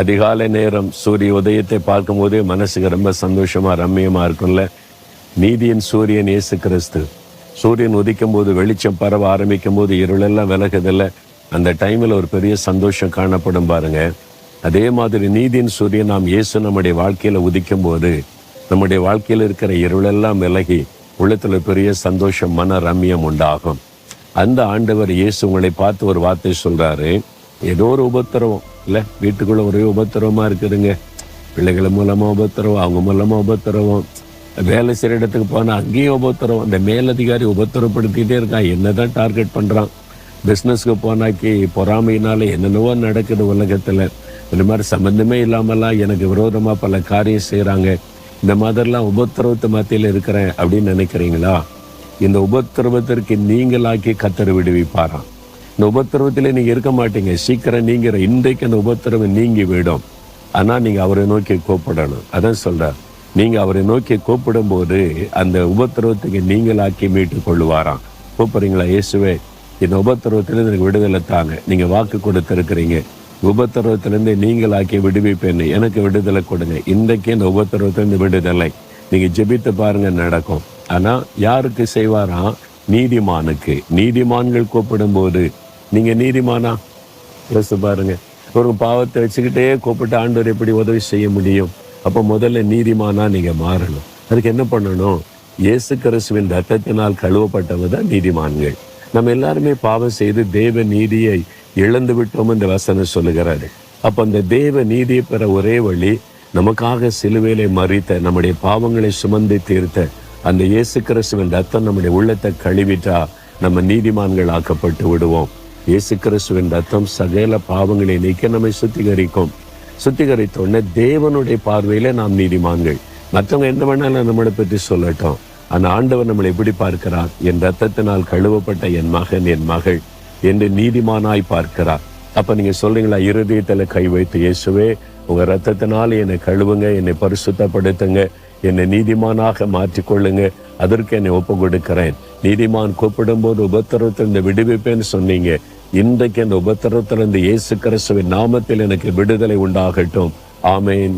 அதிகாலை நேரம் சூரிய உதயத்தை பார்க்கும்போதே மனசுக்கு ரொம்ப சந்தோஷமாக ரம்மியமாக இருக்கும்ல? நீதியின் சூரியன் இயேசு கிறிஸ்து. சூரியன் உதிக்கும் போது வெளிச்சம் பரவ ஆரம்பிக்கும் போது இருளெல்லாம் விலகுதில்ல. அந்த டைமில் ஒரு பெரிய சந்தோஷம் காணப்படும் பாருங்க. அதே மாதிரி நீதியின் சூரியன் நாம் இயேசு நம்முடைய வாழ்க்கையில் உதிக்கும் போது நம்முடைய வாழ்க்கையில் இருக்கிற இருளெல்லாம் விலகி உள்ளத்தில் பெரிய சந்தோஷம் மன ரம்மியம் உண்டாகும். அந்த ஆண்டவர் இயேசு உங்களை பார்த்து ஒரு வார்த்தை சொல்கிறாரு ஏதோ ஒரு உபத்திரவம். இல்லை வீட்டுக்குள்ள ஒரே உபத்திரவமாக இருக்குதுங்க. பிள்ளைகள் மூலமாக உபத்திரவம் அவங்க மூலமாக உபத்திரவம். வேலை செய்கிற இடத்துக்கு போனால் அங்கேயும் உபத்திரவம். இந்த மேலதிகாரி உபத்திரப்படுத்திகிட்டே இருக்கான். என்னதான் டார்கெட் பண்ணுறான் பிஸ்னஸ்க்கு போனாக்கி பொறாமையினால என்னென்னவோ நடக்குது உலகத்தில். இந்த மாதிரி சம்மந்தமே இல்லாமலாம் எனக்கு விரோதமாக பல காரியம் செய்கிறாங்க இந்த மாதிரிலாம் உபத்திரவத்து மத்தியில் இருக்கிறேன் அப்படின்னு நினைக்கிறீங்களா? இந்த உபத்திரவத்திற்கு நீங்களாக்கி கத்தர் விடுவிப்பாரான் இந்த உபத்திரவத்திலே நீங்க இருக்க மாட்டீங்க. சீக்கிரம் நீங்கிற இன்றைக்கு அந்த உபத்திரவம் நீங்கி விடும். ஆனால் நீங்க அவரை நோக்கி கூப்பிடணும். அதான் சொல்கிறார் நீங்க அவரை நோக்கி கூப்பிடும் போது அந்த உபத்திரவத்துக்கு நீங்களாக்கி மீட்டுக் கொள்ளுவாராம். கூப்பிடுறீங்களா? இயேசுவே இந்த உபத்திரவத்திலிருந்து எனக்கு விடுதலை தாங்க. நீங்க வாக்கு கொடுத்திருக்கிறீங்க. உபத்திரவத்திலிருந்து நீங்களாக்கி விடுவிப்பேன்னு எனக்கு விடுதலை கொடுங்க. இன்றைக்கு இந்த உபத்திரவத்திலிருந்து விடுதலை. நீங்க ஜெபித்து பாருங்க நடக்கும். ஆனால் யாருக்கு செய்வாராம்? நீதிமானுக்கு. நீதிமான்கள் கூப்பிடும் போது நீங்க நீதிமானா? யோசிச்சு பாருங்க. ஒரு பாவத்தை வச்சுக்கிட்டே கூப்பிட்டு ஆண்டவர் எப்படி உதவி செய்ய முடியும்? அப்போ முதல்ல நீதிமானா நீங்க மாறணும். அதுக்கு என்ன பண்ணணும்? இயேசு கிறிஸ்துவின் ரத்தத்தினால் கழுவப்பட்டவங்க தான் நீதிமான்கள். நம்ம எல்லாருமே பாவம் செய்து தேவ நீதியை இழந்து விட்டோம் இந்த வசனம் சொல்லுகிறாரு. அப்ப அந்த தேவ நீதியை பெற ஒரே வழி நமக்காக சிலுவேலை மறித்த நம்முடைய பாவங்களை சுமந்து தீர்த்த அந்த இயேசு கிறிஸ்துவின் ரத்தம் நம்முடைய உள்ளத்தை கழுவிட்டா நம்ம நீதிமான்கள் ஆக்கப்பட்டு விடுவோம். இயேசு கிறிஸ்துவின் ரத்தம் சகல பாவங்களை நீக்க நம்மை சுத்திகரிக்கும். சுத்திகரித்த உடனே தேவனுடைய பார்வையில நாம் நீதிமான்கள். மற்றவங்க என்ன வேணாலும் நம்மளை பற்றி சொல்லட்டும். அந்த ஆண்டவர் நம்மளை எப்படி பார்க்கிறார்? என் ரத்தத்தினால் கழுவப்பட்ட என் மகன் என் மகள் என்று நீதிமானாய் பார்க்கிறார். அப்ப நீங்க சொல்றீங்களா? இருதயத்துல கை வைத்து இயேசுவே உங்க ரத்தத்தினால் என்னை கழுவுங்க என்னை பரிசுத்தப்படுத்துங்க என்னை நீதிமானாக மாற்றிக்கொள்ளுங்க. அதற்கு என்னை ஒப்பு கொடுக்கிறேன் நீதிமான் கூப்பிடும் போது உபத்திரத்திலிருந்து விடுவிப்பேன்னு சொன்னீங்க. இன்றைக்கு அந்த உபத்திரத்திலிருந்து இயேசு கிறிஸ்துவின் நாமத்தில் எனக்கு விடுதலை உண்டாகட்டும். ஆமேன்.